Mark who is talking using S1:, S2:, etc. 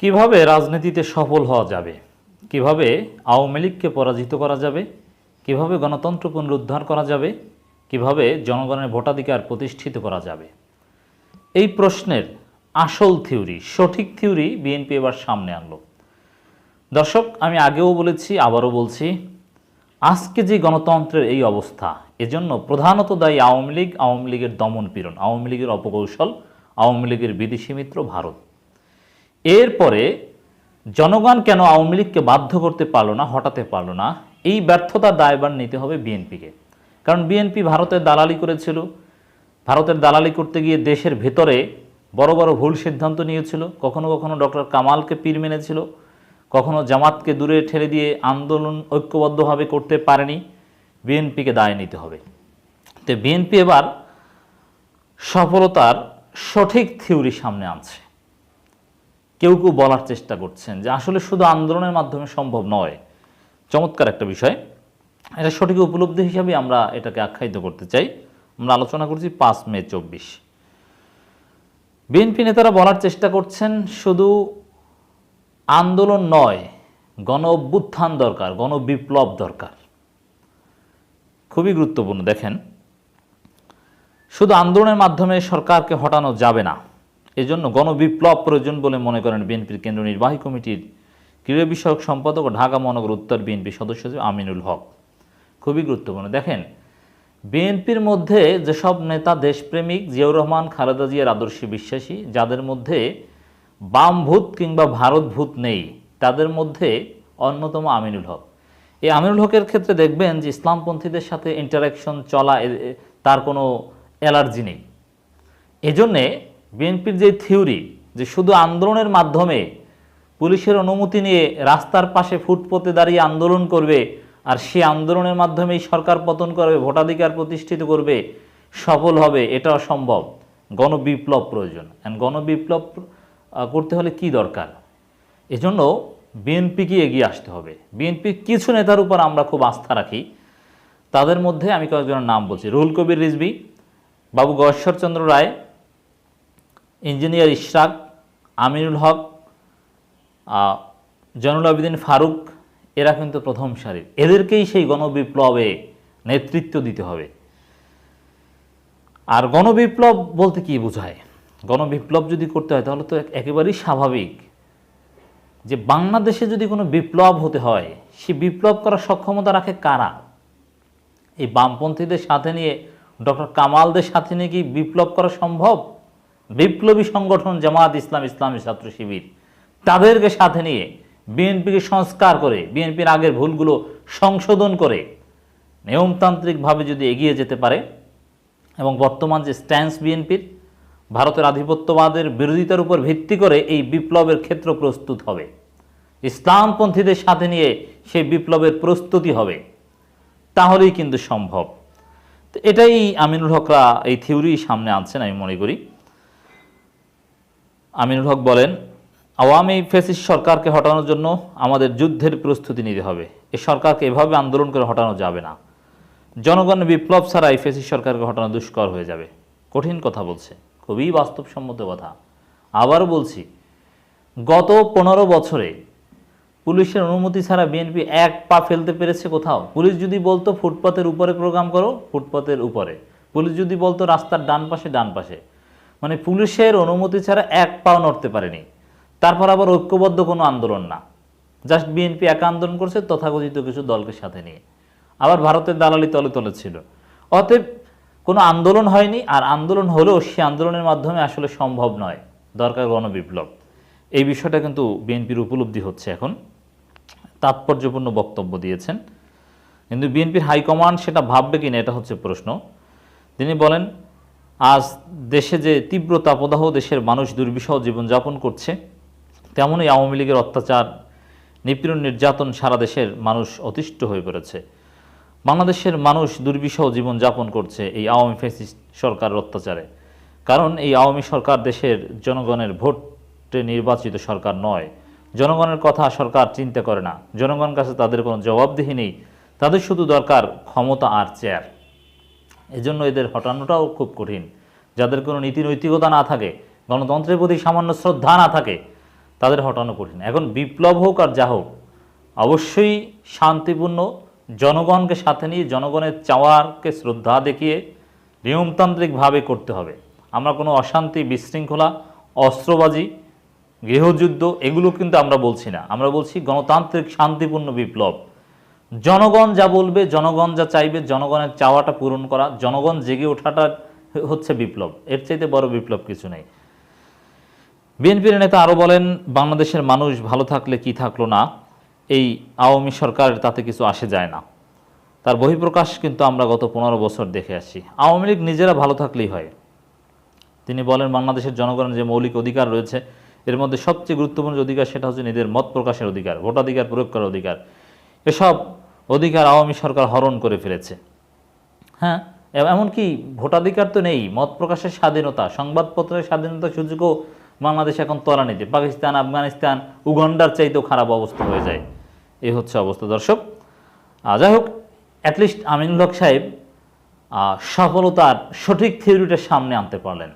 S1: কীভাবে রাজনীতিতে সফল হওয়া যাবে? কীভাবে আওয়ামী লীগকে পরাজিত করা যাবে? কীভাবে গণতন্ত্র পুনরুদ্ধার করা যাবে? কীভাবে জনগণের ভোটাধিকার প্রতিষ্ঠিত করা যাবে? এই প্রশ্নের আসল থিওরি, সঠিক থিওরি বিএনপি এবার সামনে আনলো। দর্শক, আমি আগেও বলেছি, আবারও বলছি, আজকে যে গণতন্ত্রের এই অবস্থা, এজন্য প্রধানত দায়ী আওয়ামী লীগ, আওয়ামী লীগের দমন পীড়ন, আওয়ামী লীগের অপকৌশল, আওয়ামী লীগের বিদেশি মিত্র ভারত। এরপরে জনগণ কেন আওয়ামী লীগকে বাধ্য করতে পারল না, হটাতে পারল না? এই ব্যর্থতার দায়ভার নিতে হবে বিএনপিকে। কারণ বিএনপি ভারতের দালালি করেছিল। ভারতের দালালি করতে গিয়ে দেশের ভেতরে বড় বড় ভুল সিদ্ধান্ত নিয়েছিল। কখনো কখনো ডক্টর কামালকে পীর মেনেছিল। কখনো জামাতকে দূরে ঠেলে দিয়ে আন্দোলন ঐক্যবদ্ধভাবে করতে পারেনি। বিএনপিকে দায় নিতে হবে। তো বিএনপি এবার সফলতার সঠিক থিওরি সামনে আনছে। কেউ কেউ বলার চেষ্টা করছেন যে আসলে শুধু আন্দোলনের মাধ্যমে সম্ভব নয়। চমৎকার একটা বিষয়। এটা সঠিক উপলব্ধি হিসাবে আমরা এটাকে আখ্যায়িত করতে চাই। আমরা আলোচনা করছি পাঁচ মে চব্বিশ। বিএনপি নেতারা বলার চেষ্টা করছেন শুধু আন্দোলন নয়, গণ অভ্যুত্থান দরকার, গণ বিপ্লব দরকার। খুবই গুরুত্বপূর্ণ। দেখেন, শুধু আন্দোলনের মাধ্যমে সরকারকে হটানো যাবে না। এজন্য গণবিপ্লব প্রয়োজন বলে মনে করেন বিএনপির কেন্দ্র নির্বাহী কমিটির ক্রীড়া বিষয়ক সম্পাদক ও ঢাকা মহানগর উত্তর বিএনপি সদস্য আমিনুল হক। খুবই গুরুত্বপূর্ণ। দেখেন, বিএনপির মধ্যে যেসব নেতা দেশপ্রেমিক, জিয়াউর রহমান, খালেদা জিয়ার আদর্শে বিশ্বাসী, যাদের মধ্যে বাম ভূত কিংবা ভারত ভূত নেই, তাদের মধ্যে অন্যতম আমিনুল হক। এই আমিনুল হকের ক্ষেত্রে দেখবেন যে ইসলামপন্থীদের সাথে ইন্টারাকশন চলা তার কোনো অ্যালার্জি নেই। এজন্যে বিএনপির যে থিওরি যে শুধু আন্দোলনের মাধ্যমে পুলিশের অনুমতি নিয়ে রাস্তার পাশে ফুটপথে দাঁড়িয়ে আন্দোলন করবে আর সে আন্দোলনের মাধ্যমেই সরকার পতন করবে, ভোটাধিকার প্রতিষ্ঠিত করবে, সফল হবে এটা অসম্ভব গণবিপ্লব প্রয়োজন। অ্যান্ড গণবিপ্লব করতে হলে কি দরকার? এজন্য বিএনপিকে এগিয়ে আসতে হবে। বিএনপির কিছু নেতার উপর আমরা খুব আস্থা রাখি। তাদের মধ্যে আমি কয়েকজনের নাম বলছি। রুহুল কবির রিজভি, বাবু গশ্বরচন্দ্র রায় ইঞ্জিনিয়ার ইশরাক, আমিনুল হক জয়নুল আবেদিন ফারুক, এরা কিন্তু প্রথম সারির। এদেরকেই সেই গণবিপ্লবে নেতৃত্ব দিতে হবে। আর গণবিপ্লব বলতে কি বোঝায়? গণবিপ্লব যদি করতে হয়, তাহলে তো একেবারেই স্বাভাবিক যে বাংলাদেশে যদি কোনো বিপ্লব হতে হয় সে বিপ্লব করার সক্ষমতা রাখে কারা? এই বামপন্থীদের সাথে নিয়ে, ডক্টর কামালদের সাথে নিয়ে কি বিপ্লব করা সম্ভব? বিপ্লবী সংগঠন জামাত ইসলাম, ইসলামী ছাত্র শিবির, তাদেরকে সাথে নিয়ে বিএনপিকে সংস্কার করে, বিএনপির আগের ভুলগুলো সংশোধন করে নিয়মতান্ত্রিকভাবে যদি এগিয়ে যেতে পারে এবং বর্তমান যে স্ট্যান্স বিএনপির, ভারতের আধিপত্যবাদের বিরোধিতার উপর ভিত্তি করে এই বিপ্লবের ক্ষেত্র প্রস্তুত হবে। ইসলামপন্থীদের সাথে নিয়ে সেই বিপ্লবের প্রস্তুতি হবে। তাহলেই কিন্তু সম্ভব। তো এটাই আমিনুল হকরা এই থিওরি সামনে আনছেন আমি মনে করি। আমিনুল হক বলেন, আওয়ামী ফেসিস সরকারকে হটানোর জন্য আমাদের যুদ্ধের প্রস্তুতি নিতে হবে। এ সরকারকে এভাবে আন্দোলন করে হটানো যাবে না। জনগণের বিপ্লব ছাড়া এই ফেসিস্ট সরকারকে হটানো দুষ্কর হয়ে যাবে। কঠিন কথা বলছে, খুবই বাস্তবসম্মত কথা। আবার বলছি, গত পনেরো বছরে পুলিশের অনুমতি ছাড়া বিএনপি এক পা ফেলতে পেরেছে কোথাও? পুলিশ যদি বলতো ফুটপাতের উপরে প্রোগ্রাম করো, ফুটপাতের উপরে। পুলিশ যদি বলতো রাস্তার ডান পাশে ডান পাশে। মানে পুলিশের অনুমতি ছাড়া এক পাও নড়তে পারেনি। তারপর আবার ঐক্যবদ্ধ কোনো আন্দোলন না। জাস্ট বিএনপি একা আন্দোলন করছে, তথাকথিত কিছু দলকে সাথে নিয়ে। আবার ভারতের দালালি তলে তলে ছিল। অতএব কোনো আন্দোলন হয়নি, আর আন্দোলন হলেও সে আন্দোলনের মাধ্যমে আসলে সম্ভব নয়। দরকার গণবিপ্লব। এই বিষয়টা কিন্তু বিএনপির উপলব্ধি হচ্ছে এখন। তাৎপর্যপূর্ণ বক্তব্য দিয়েছেন। কিন্তু বিএনপির হাইকমান্ড সেটা ভাববে কিনা এটা হচ্ছে প্রশ্ন। তিনি বলেন আজ দেশে যে তীব্র তাপদাহ দেশের মানুষ দুর্বিষহ জীবনযাপন করছে, তেমনই আওয়ামী লীগের অত্যাচার, নিপীড়ন, নির্যাতন সারা দেশের মানুষ অতিষ্ঠ হয়ে পড়েছে। বাংলাদেশের মানুষ দুর্বিষহ জীবনযাপন করছে এই আওয়ামী ফেসিস্ট সরকারের অত্যাচারে। কারণ এই আওয়ামী সরকার দেশের জনগণের ভোটে নির্বাচিত সরকার নয়। জনগণের কথা সরকার চিন্তা করে না। জনগণের কাছে তাদের কোনো জবাবদিহি নেই। তাদের শুধু দরকার ক্ষমতা আর চেয়ার। এজন্য এদের হটানোটাও খুব কঠিন। যাদের কোনো নীতি নৈতিকতা না থাকে, গণতন্ত্রের প্রতি সামান্য শ্রদ্ধা না থাকে, তাদের হটানো কঠিন। এখন বিপ্লব হোক আর যা হোক, অবশ্যই শান্তিপূর্ণ জনগণকে সাথে নিয়ে, জনগণের চাওয়ারকে শ্রদ্ধা দেখিয়ে নিয়মতান্ত্রিকভাবে করতে হবে। আমরা কোনো অশান্তি, বিশৃঙ্খলা, অস্ত্রবাজি, গৃহযুদ্ধ, এগুলো কিন্তু আমরা বলছি না। আমরা বলছি গণতান্ত্রিক শান্তিপূর্ণ বিপ্লব। জনগণ যা বলবে, জনগণ যা চাইবে, জনগণের চাওয়াটা পূরণ করা, জনগণ জেগে ওঠাটা হচ্ছে বিপ্লব। এর চাইতে বড় বিপ্লব কিছু নেই। বিএনপির নেতা আরও বলেন, বাংলাদেশের মানুষ ভালো থাকলে কি থাকল না, এই আওয়ামী সরকারের তাতে কিছু আসে যায় না। তার বহিঃপ্রকাশ কিন্তু আমরা গত পনেরো বছর দেখে আসি আওয়ামী লীগ নিজেরা ভালো থাকলেই হয়। তিনি বলেন, বাংলাদেশের জনগণের যে মৌলিক অধিকার রয়েছে, এর মধ্যে সবচেয়ে গুরুত্বপূর্ণ অধিকার সেটা হচ্ছে নিজের মত প্রকাশের অধিকার, ভোটাধিকার, প্রয়োগ করার অধিকার। এসব অধিকার আওয়ামী সরকার হরণ করে ফেলেছে। হ্যাঁ এমনকি ভোটাধিকার তো নেই, মত প্রকাশের স্বাধীনতা, সংবাদপত্রের স্বাধীনতা সুযোগও বাংলাদেশ এখন তলানিতে পাকিস্তান, আফগানিস্তান, উগান্ডার চাইতেও খারাপ অবস্থা হয়ে যায়। এই হচ্ছে অবস্থা। দর্শক যাই হোক অ্যাটলিস্ট আমিনুল হক সাহেব সফলতার সঠিক থিওরিটা সামনে আনতে পারলেন।